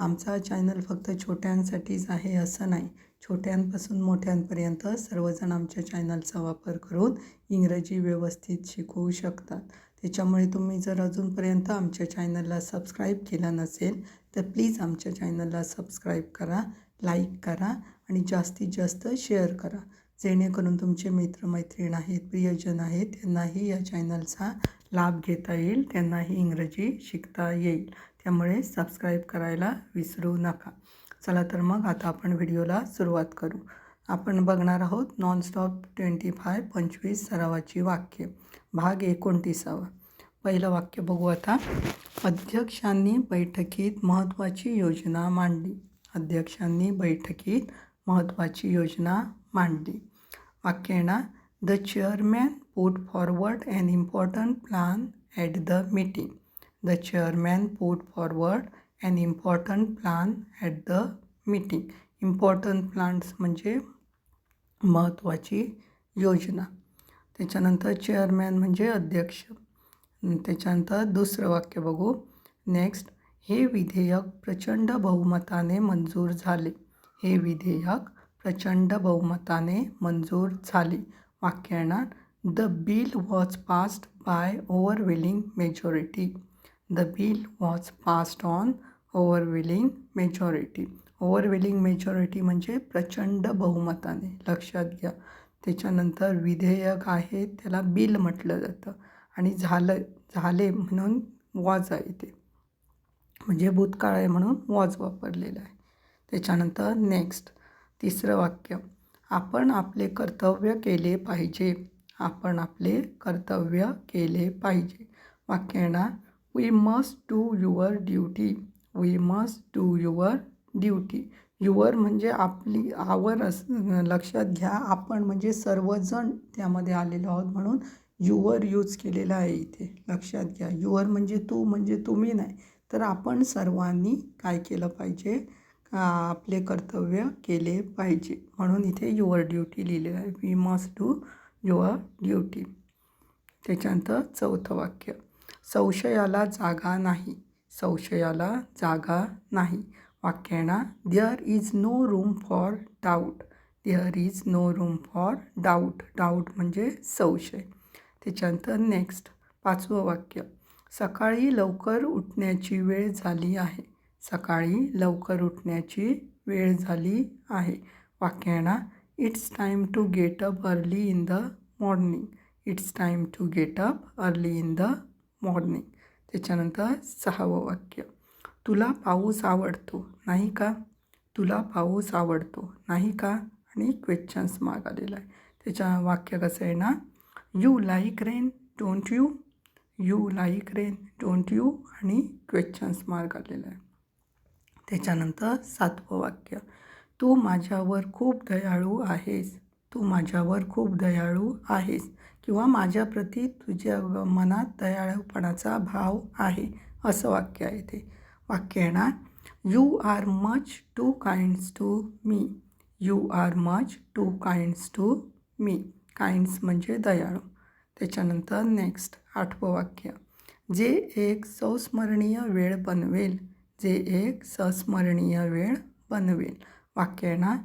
आमचा चॅनल फक्त छोट्यांसाठीच आहे असं नाही. छोट्यांपासून मोठ्यांपर्यंत सर्वजण आमच्या चॅनलचा वापर करून इंग्रजी व्यवस्थित शिकवू शकतात. त्याच्यामुळे तुम्ही जर अजूनपर्यंत आमच्या चॅनलला सबस्क्राईब केलं नसेल तर प्लीज आमच्या चॅनलला सबस्क्राईब करा लाईक करा आणि जास्तीत जास्त शेअर करा. जेणेकरून तुमचे मित्रमैत्रीण आहेत प्रियजन आहेत त्यांनाही या चॅनलचा लाभ घेता येईल त्यांनाही इंग्रजी शिकता येईल. त्यामुळे सबस्क्राईब करायला विसरू नका. चला तर मग आता आपण व्हिडिओला सुरुवात करू. आपण बघणार आहोत नॉनस्टॉप ट्वेंटी फाय पंचवीस सरावाची वाक्य. भाग एकोणतीसावा. पहिलं वाक्य बघू आता. अध्यक्षांनी बैठकीत महत्त्वाची योजना मांडली. अध्यक्षांनी बैठकीत महत्त्वाची योजना मांडली. वाक्य येणार. The chairman put forward an important plan at the meeting the chairman put forward an important plan at the meeting important plans म्हणजे महत्त्वाची योजना. त्याच्यानंतर चेअरमॅन म्हणजे अध्यक्ष. त्याच्यानंतर दुसरं वाक्य बघू. नेक्स्ट हे विधेयक प्रचंड बहुमताने मंजूर झाले. हे विधेयक प्रचंड बहुमताने मंजूर झाले. वाक्य येणार the bill was passed by overwhelming majority the bill was passed on overwhelming majority overwhelming majority म्हणजे प्रचंड बहुमताने. लक्षात घ्या. त्याच्यानंतर विधेयक आहे त्याला बिल म्हटलं जातं आणि झालं झाले म्हणून वॉज आहे ते म्हणजे भूतकाळ आहे म्हणून वॉज वापरलेलं आहे. त्याच्यानंतर नेक्स्ट तिसरं वाक्य. आपण आपले कर्तव्य केले पाहिजे. आपण आपले कर्तव्य केले पाहिजे. वाक्य येणार we must do your duty we must do your duty your म्हणजे आपली आवर अस लक्षात घ्या. आपण म्हणजे सर्वजण त्यामध्ये आलेलो आहोत म्हणून युअर यूज केलेला आहे इथे. लक्षात घ्या. युअर म्हणजे तू म्हणजे तुम्ही नाही. तर आपण सर्वांनी काय केलं पाहिजे? आपले कर्तव्य केले पाहिजे. म्हणून इथे युअर ड्युटी लिहिलेलं आहे. We must do your duty त्याच्यानंतर चौथं वाक्य. संशयाला जागा नाही. संशयाला जागा नाही. वाक्य येणार there is no room for doubt there is no room for doubt doubt म्हणजे संशय. त्याच्यानंतर नेक्स्ट पाचवं वाक्य. सकाळी लवकर उठण्याची वेळ झाली आहे. सकाळी लवकर उठण्याची वेळ झाली आहे. वाक्य येणार it's time to get up early in the morning it's time to get up early in the morning त्याच्यानंतर सहावं वाक्य. तुला पाऊस आवडतो नाही का? तुला पाऊस आवडतो नाही का? आणि क्वेश्चन्स मार्ग आलेला आहे. त्याच्या वाक्य कसं आहे ना? You like rain don't you you like rain don't you आणि क्वेश्चन्स मार्क आलेला आहे. त्याच्यानंतर सातवं वाक्य. तू माझ्यावर खूप दयाळू आहेस. तू माझ्यावर खूप दयाळू आहेस. किंवा माझ्याप्रती तुझ्या मनात दयाळूपणाचा भाव आहे असं वाक्य आहे ते वाक्य येणार you are much too kinds to me you are much too kinds to me kinds म्हणजे दयाळू. त्याच्यानंतर नेक्स्ट आठवं वाक्य. जे एक संस्मरणीय वेळ बनवेल जे एक संस्मरणीय वेळ बनवेल. वाक्य येणार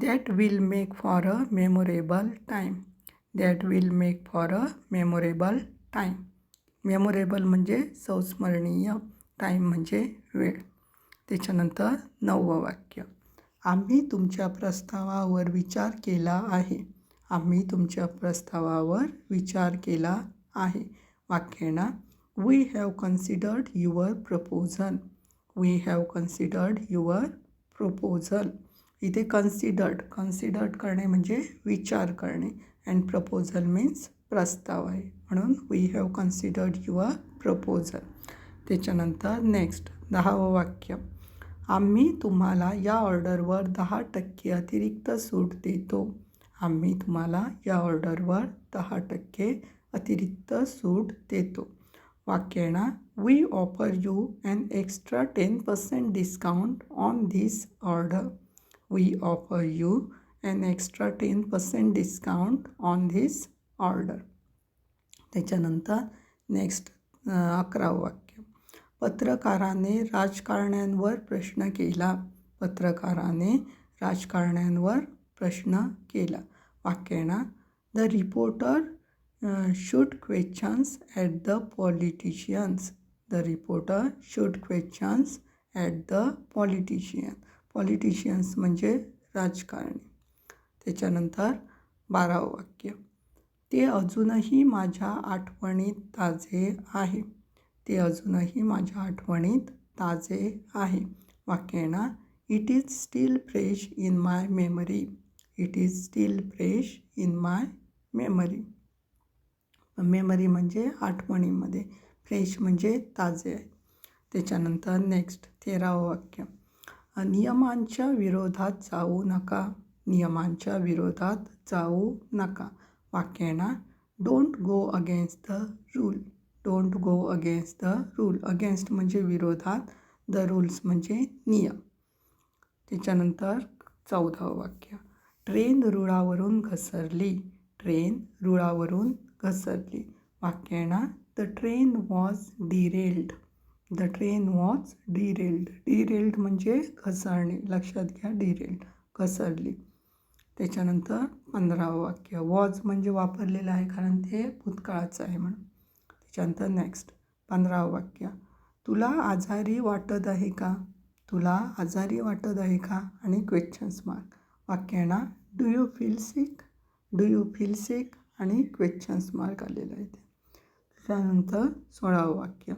that will make for a memorable time that will make for a memorable time memorable म्हणजे संस्मरणीय टाईम म्हणजे वेळ. त्याच्यानंतर नववं वाक्य. आम्ही तुमच्या प्रस्तावावर विचार केला आहे. आम्ही तुमच्या प्रस्तावावर विचार केला आहे. वाक्य येणार we have considered your proposal we have considered your proposal इथे कन्सिडर्ड कन्सिडर्ड करणे म्हणजे विचार करणे. अँड प्रपोजल मीन्स प्रस्ताव आहे. म्हणून we have considered your proposal त्याच्यानंतर नेक्स्ट दहावं वाक्य. आम्ही तुम्हाला या ऑर्डरवर दहा टक्के अतिरिक्त सूट देतो. आम्ही तुम्हाला या ऑर्डरवर दहा टक्के अतिरिक्त सूट देतो. वाक्य येणार we offer you and extra ten percent discount on this order we offer you and extra ten percent discount on this order त्याच्यानंतर नेक्स्ट अकरावं वाक्य. पत्रकाराने राजकारण्यांवर प्रश्न केला. पत्रकाराने राजकारण्यांवर प्रश्न केला. वाक्य the reporter should questions at the politicians the reporter should questions at the politician politicians म्हणजे राजकारणी. त्याच्यानंतर बारावं वाक्य. ते अजूनही माझ्या आठवणीत ताजे आहे. ते अजूनही माझ्या आठवणीत ताजे आहे. वाक्य येणार it is still fresh in my memory it is still fresh in my memory memory म्हणजे आठवणीमध्ये. फ्रेश म्हणजे ताजे. आहे त्याच्यानंतर नेक्स्ट तेरावं वाक्य. नियमांच्या विरोधात जाऊ नका. नियमांच्या विरोधात जाऊ नका. वाक्यांना don't go against the rule don't go against the rule against म्हणजे विरोधात. द रूल्स म्हणजे नियम. त्याच्यानंतर चौदावं वाक्य. ट्रेन रुळावरून घसरली. ट्रेन रुळावरून घसरली. वाक्य the train was derailed the train was derailed derailed म्हणजे घसरणे. लक्षात घ्या डिरेल्ड घसरली. त्याच्यानंतर पंधरावं वाक्य वॉज म्हणजे वापरलेलं आहे कारण ते भूतकाळाचं आहे म्हणून. त्याच्यानंतर नेक्स्ट पंधरावं वाक्य तुला आजारी वाटत आहे का? तुला आजारी वाटत आहे का? आणि क्वेश्चन्स मार्क वाक्य आहे ना do you feel sick do you feel sick आणि क्वेश्चन्स मार्क आलेलं आहे ते. त्यानंतर सोळावं वाक्य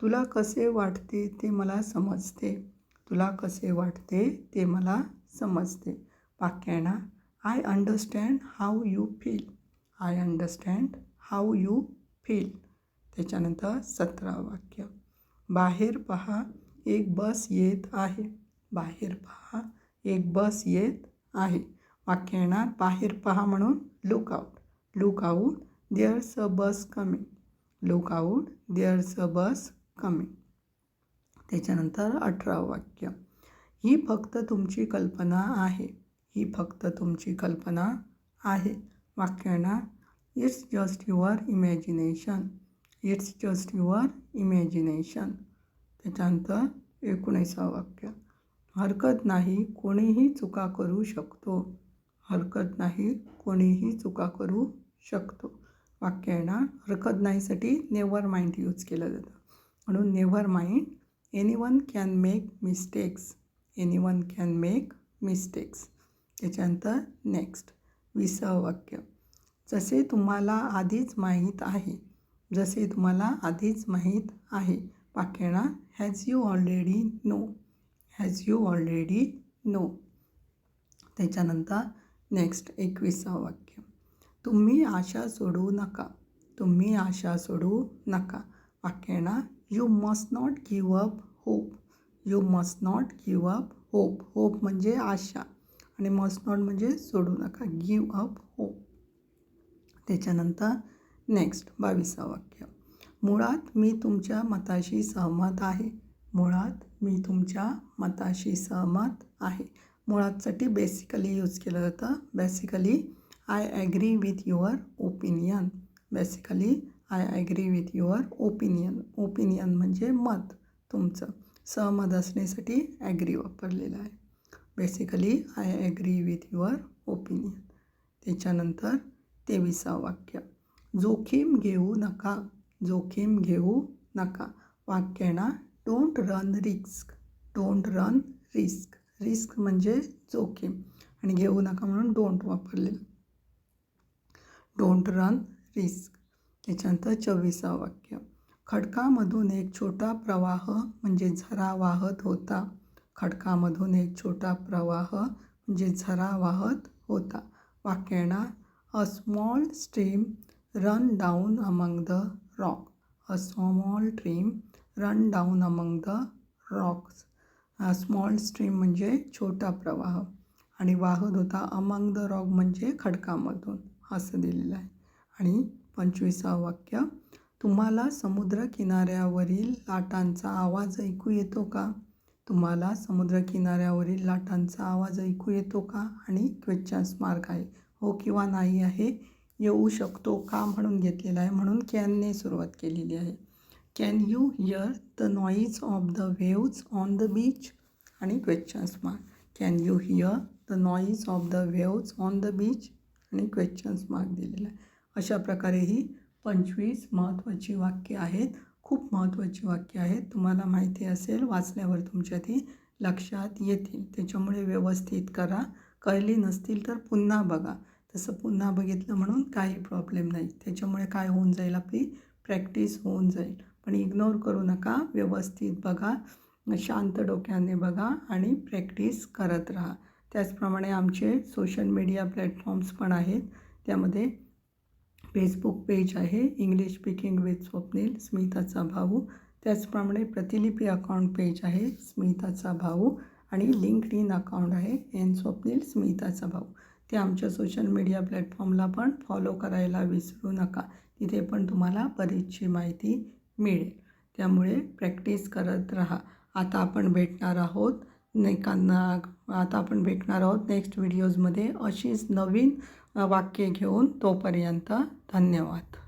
तुला कसे वाटते ते मला समजते? तुला कसे वाटते ते मला समजते? वाक्य आहे ना I understand how you feel I understand how you feel त्याच्यानंतर सतरावं वाक्य. बाहेर पहा एक बस येत आहे. बाहेर पहा एक बस येत आहे. वाक्य येणार बाहेर पहा म्हणून look out look out there's a bus coming look out there's a bus coming त्याच्यानंतर अठरावं वाक्य. ही फक्त तुमची कल्पना आहे. ही फक्त तुमची कल्पना आहे. वाक्य it's just your imagination it's just your imagination त्याच्यानंतर एकोणीसावं वाक्य हरकत नाही कोणीही चुका करू शकतो. हरकत नाही कोणीही चुका करू शकतो. वाक्य येणार हरकत नाहीसाठी नेवर माइंड यूज केलं जातं. म्हणून never mind anyone can make mistakes anyone can make mistakes त्याच्यानंतर नेक्स्ट विसावं वाक्य. जसे तुम्हाला आधीच माहीत आहे जसे तुम्हाला आधीच माहीत आहे पाखेणा has you already know has you already know त्याच्यानंतर नेक्स्ट एकविसावं वाक्य. तुम्ही आशा सोडू नका तुम्ही आशा सोडू नका. वाक्यणा you must not give up hope you must not give up hope hope म्हणजे आशा. आणि मस्ट नॉट म्हणजे सोडू नका गिव अप होप त्याच्यानंतर नेक्स्ट बावीसा वाक्य. मुळात मी तुमच्या मताशी सहमत आहे. मुळात मी तुमच्या मताशी सहमत आहे. मुळातसाठी बेसिकली यूज केलं जातं. Basically I agree with your opinion basically I agree with your opinion opinion म्हणजे मत तुमचं. सहमत असण्यासाठी ॲग्री वापरलेलं आहे. Basically I agree with your opinion त्याच्यानंतर तेविसा वाक्य. जोखीम घेऊ नका. जोखीम घेऊ नका. वाक्य ना don't run risk don't run risk risk म्हणजे जोखीम. आणि घेऊ नका म्हणून डोंट वापरलेलं. डोंट रन रिस्क त्याच्यानंतर चोवीसा वाक्य. खडकामधून एक छोटा प्रवाह म्हणजे झरा वाहत होता. खडकामधून एक छोटा प्रवाह म्हणजे झरा वाहत होता वाक्यणा a small stream run down among the rock a small stream run down among the rocks small stream म्हणजे छोटा प्रवाह. आणि वाहत होता अमंग द रॉक म्हणजे खडकामधून. असं दिलेलं आहे. आणि पंचवीसावं वाक्य तुम्हाला समुद्रकिनाऱ्यावरील लाटांचा आवाज ऐकू येतो का? तुम्हाला समुद्रकिनाऱ्यावरील लाटांचा आवाज ऐकू येतो का आणि क्वेश्चन्स मार्क आहे? हो किंवा नाही आहे? येऊ शकतो का म्हणून घेतलेला आहे. म्हणून कॅनने सुरुवात केलेली आहे. Can you hear the noise of the waves on the beach? आणि questions mark can you hear the noise of the waves on the beach? आणि क्वेश्चन्स मार्क दिलेला आहे. अशा प्रकारे ही पंचवीस महत्त्वाची वाक्य आहेत. खूप महत्त्वाची वाक्य आहेत तुम्हाला माहिती असेल वाचल्यावर तुमच्या ती लक्षात येतील. त्याच्यामुळे व्यवस्थित करा. कळली नसतील तर पुन्हा बघा. तसं पुन्हा बघितलं म्हणून काही प्रॉब्लेम नाही. त्याच्यामुळे काय होऊन जाईल आपली प्रॅक्टिस होऊन जाईल. पण इग्नोर करू नका. व्यवस्थित बघा. शांत डोक्याने बघा आणि प्रॅक्टिस करत राहा. त्याचप्रमाणे आमचे सोशल मीडिया प्लॅटफॉर्म्स पण आहेत. त्यामध्ये फेसबुक पेज आहे इंग्लिश स्पीकिंग विथ स्वप्नील स्मिताचा भाऊ. त्याचप्रमाणे प्रतिलिपी अकाउंट पेज आहे स्मिताचा भाऊ. आणि लिंक्ड इन अकाउंट आहे एन स्वप्नील स्मिताचा भाऊ. ते आमच्या सोशल मीडिया प्लॅटफॉर्मला पण फॉलो करायला विसरू नका. तिथे पण तुम्हाला बरीचशी माहिती मिळेल. त्यामुळे प्रॅक्टिस करत राहा. आता आपण भेटणार आहोत नेकांना आता आपण भेटणार आहोत नेक्स्ट व्हिडिओजमध्ये. अशीच नवीन वाक्य घेऊन तोपर्यंत धन्यवाद.